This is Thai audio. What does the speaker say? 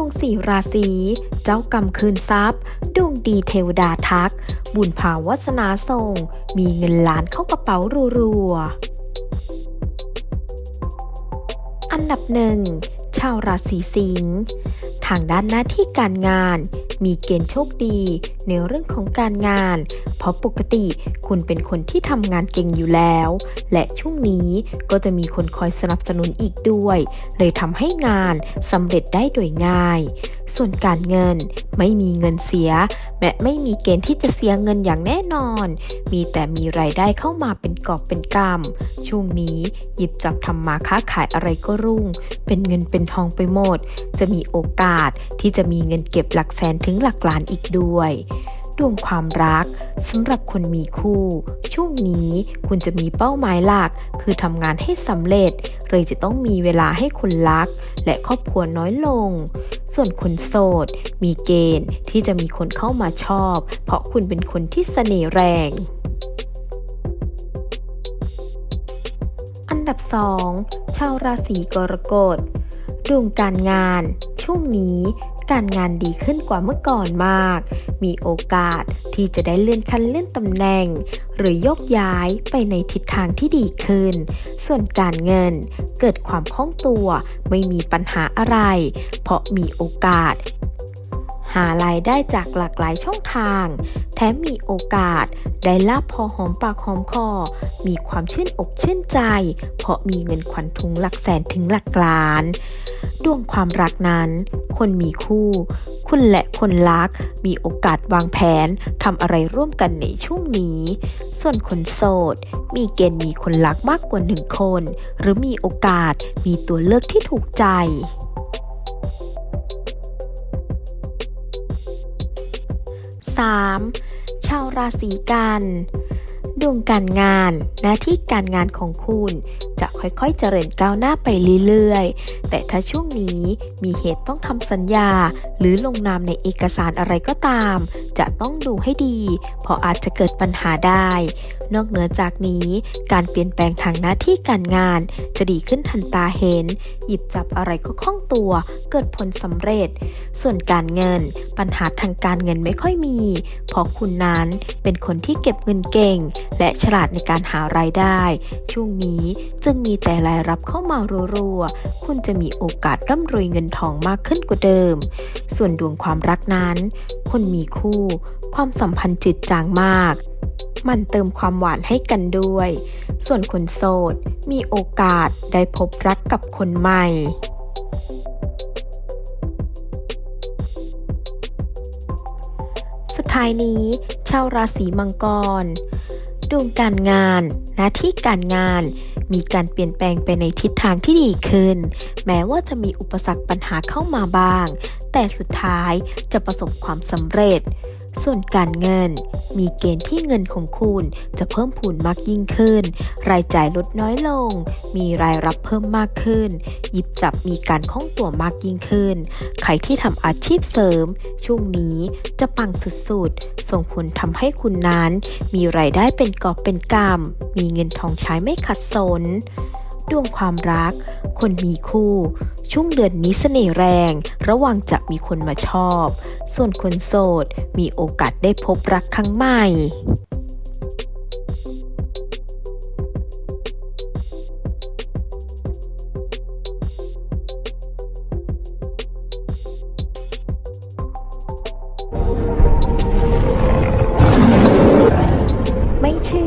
วงสี่ราศี เจ้ากรรมคืนทรัพย์ ดวงดีเทวดาทัก บุญภาวัสนาส่ง มีเงินล้านเข้ากระเป๋ารัวๆอันดับหนึ่ง ชาวราศีสิงห์ทางด้านหน้าที่การงาน มีเกณฑ์โชคดีในเรื่องของการงาน เพราะปกติคุณเป็นคนที่ทำงานเก่งอยู่แล้ว และช่วงนี้ก็จะมีคนคอยสนับสนุนอีกด้วย เลยทำให้งานสำเร็จได้โดยง่าย ส่วนการเงินไม่มีเงินเสียและไม่มีเกณฑ์ที่จะเสียเงินอย่างแน่นอน มีแต่มีรายได้เข้ามาเป็นกอบเป็นกำช่วงนี้หยิบจับทำมาค้าขายอะไรก็รุ่ง เป็นเงินเป็นทองไปหมด จะมีโอกาสที่จะมีเงินเก็บหลักแสนถึงหลักล้านอีกด้วยดวงความรักสำหรับคนมีคู่ ช่วงนี้คุณจะมีเป้าหมายหลัก คือทำงานให้สำเร็จ เลยจะต้องมีเวลาให้คนรัก และครอบครัวน้อยลง ส่วนคนโสด มีเกณฑ์ที่จะมีคนเข้ามาชอบ เพราะคุณเป็นคนที่เสน่ห์แรง อันดับ 2 ชาวราศีกรกฎดวงการงาน ช่วงนี้การงานดีขึ้นกว่าเมื่อก่อนมาก มีโอกาสที่จะได้เลื่อนขั้นเลื่อนตำแหน่ง หรือยกย้ายไปในทิศทางที่ดีขึ้น ส่วนการเงินเกิดความคล่องตัวไม่มีปัญหาอะไร เพราะมีโอกาส หารายได้จากหลากหลายช่องทาง แถมมีโอกาส ได้ลาบพอหอมปากหอมคอ มีความชื่นอกชื่นใจ เพราะมีเงินขวัญถุงหลักแสนถึงหลักล้าน ดวงความรักนั้น คนมีคู่ คุณและคนรัก มีโอกาสวางแผนทำอะไรร่วมกันในช่วงนี้ ส่วนคนโสด มีเกณฑ์มีคนรักมากกว่าหนึ่งคน หรือมีโอกาสมีตัวเลือกที่ถูกใจ 3. ชาวราศีกัน ดวงการงาน หน้าที่การงานของคุณ ค่อยๆ เจริญก้าวหน้าไปเรื่อยๆ แต่ถ้าช่วงนี้มีเหตุต้องทำสัญญา หรือลงนามในเอกสารอะไรก็ตาม จะต้องดูให้ดี เพราะอาจจะเกิดปัญหาได้ นอกเหนือจากนี้การเปลี่ยนแปลงทางหน้าที่การงาน จะดีขึ้นทันตาเห็น หยิบจับอะไรก็คล่องตัว เกิดผลสำเร็จ ส่วนการเงิน ปัญหาทางการเงินไม่ค่อยมี เพราะคุณนั้นเป็นคนที่เก็บเงินเก่ง และฉลาดในการหารายได้ ช่วงนี้จึงมีแต่รายรับเข้ามารัวๆ คุณจะมีโอกาสร่ำรวยเงินทองมากขึ้นกว่าเดิม ส่วนดวงความรักนั้น คนมีคู่ ความสัมพันธ์จืดจางมาก มันเติมความหวานให้กันด้วย ส่วนคนโสด มีโอกาสได้พบรักกับคนใหม่สุดท้ายนี้ ชาวราศีมังกร ดวงการงาน หน้าที่การงาน มีการเปลี่ยนแปลงไปในทิศทางที่ดีขึ้น แม้ว่าจะมีอุปสรรคปัญหาเข้ามาบ้างแต่สุดท้ายจะประสบความสำเร็จ ส่วนการเงิน มีเกณฑ์ที่เงินของคุณจะเพิ่มพูนมากยิ่งขึ้น รายจ่ายลดน้อยลง มีรายรับเพิ่มมากขึ้น หยิบจับมีการคล่องตัวมากยิ่งขึ้น ใครที่ทำอาชีพเสริม ช่วงนี้จะปังสุดๆ ส่งผลทำให้คุณนั้น มีรายได้เป็นกอบเป็นกำมีเงินทองใช้ไม่ขัดสน ดวงความรัก คนมีคู่ ช่วงเดือนนี้เสน่ห์แรง ระวังจะมีคนมาชอบ ส่วนคนโสด มีโอกาสได้พบรักครั้งใหม่